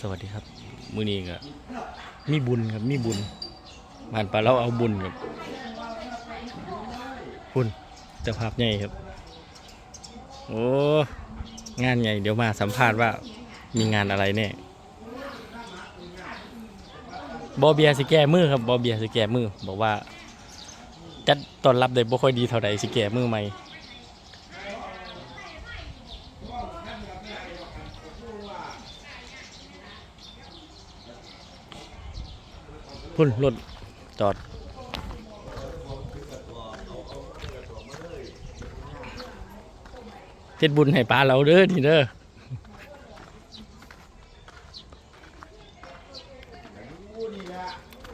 สวัสดีครับ มือนี้ก็มีบุญครับมีบุญบ้านปลาเราเอาบุญครับบุญเจ้าภาพใหญ่ครับ โอ้งานใหญ่เดี๋ยวมาสัมภาษณ์ว่ามีงานอะไรแน่บอเบียสิแก้มือครับบอเบียสิแก้มือ บอกว่าจัดตอนรับได้บ่ค่อยดีเท่าใดสิแก้มือใหม่ พุ่นรถจอดเฮ็ดบุญให้ปลาเราเด้อนี่เด้อ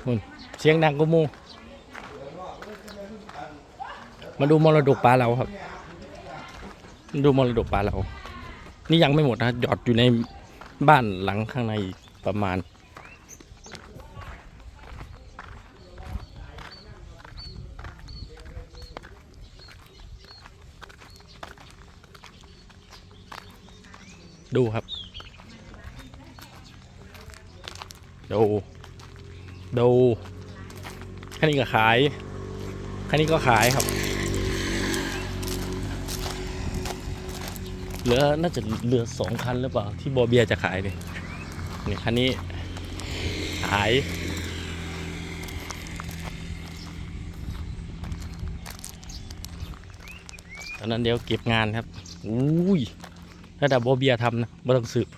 พุ่นเสียงดังกูมูมาดูมรดกปลาเราครับ ดูมรดกปลาเรา นี่ยังไม่หมดนะหยอดอยู่ในบ้านหลังข้างในประมาณ ดูครับ ดู ดูคันนี้ก็ขายคันนี้ก็ขายครับ เหลือน่าจะเหลือสองคันหรือเปล่า ที่บอเบียจะขายเนี่ยนี่คันนี้ ขายตอนนั้นเดี๋ยวเก็บงานครับ อุ้ย ถ้าแต่บอเบียทำนะไม่ต้องสืบ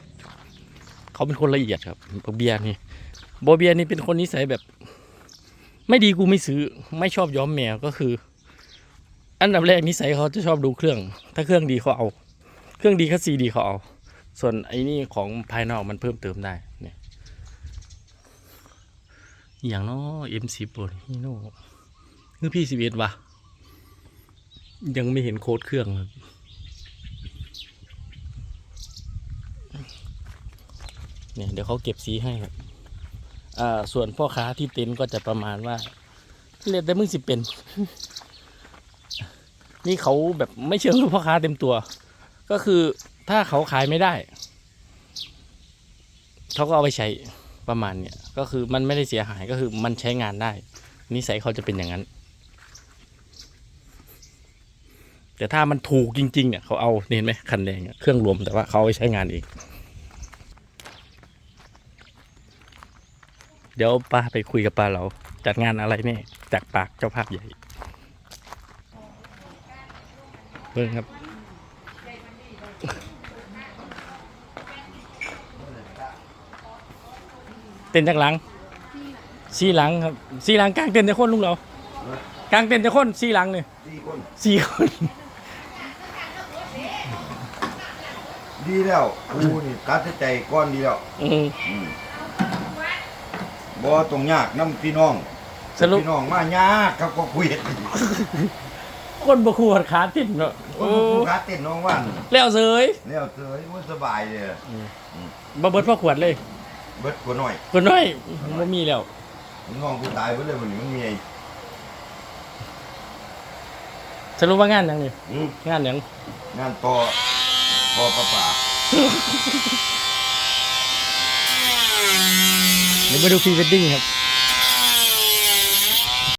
เขาเป็นคนละเอียดครับบอเบียนี่บอเบียนี่เป็นคนนิสัยแบบ ไม่ดีกูไม่ซื้อไม่ชอบย้อมแมวก็คือ อันดับแรกนิสัยเขาจะชอบดูเครื่อง ถ้าเครื่องดีเขาเอา เครื่องดีคัสซีดีเขาเอา ส่วนไอ้นี่ของภายนอกมันเพิ่มเติมได้เนี่ยอย่างเน้อเอ็มซีโปรฮีโน่คือพี่สิบเอ็ดวะยังไม่เห็นโค้ดเครื่องเลย เนี่ยเดี๋ยวเขาเก็บสีให้ครับอ่าส่วนพ่อค้าที่เต็นท์ก็จะประมาณว่าเรียกได้มึงสิเป็น นี่เขาแบบไม่เชิงพ่อค้าเต็มตัว ก็คือถ้าเขาขายไม่ได้ เขาก็เอาไปใช้ประมาณเนี่ย ก็คือมันไม่ได้เสียหายก็คือมันใช้งานได้ นิสัยเขาจะเป็นอย่างนั้น แต่ถ้ามันถูกจริงๆเนี่ยเขาเอาเห็นไหมคันแดงเครื่องรวมแต่ว่าเขาเอาไปใช้งานเอง เดี๋ยวป้าไปคุยกับป้าเราจัดงานอะไรเนี่ยจากปากเจ้าภาพใหญ่เบิ่งครับเต้นจากหลังสี่หลังครับสี่หลังกลางเต้นจะคนลุงเรากลางเต้นจะคนสี่หลังเนี่ยสี่คนสี่คนดีแล้วกูนี่ตัดสินใจก้อนดีแล้วอืม บ่ต้องยากน้ำพี่น้องสรุป พี่น้องมายากครับก็คุยกันดีคนบคูดขาติดเนาะโอ้โอ้กูขาเต้นน้องว่านแล้วเสยแล้วเสยมันสบายเลยบ่เบิดพ่อขวดเลยเบิดกว่าน้อยคนน้อยบ่มีแล้วน้องกูตายเบิดเลยวันนี้มันมีไอ้สรุปว่างานหยังนี่อืมงานหยังงานต่อต่อประปา เดี๋ยวมาดูพรีเวดดิ้งครับ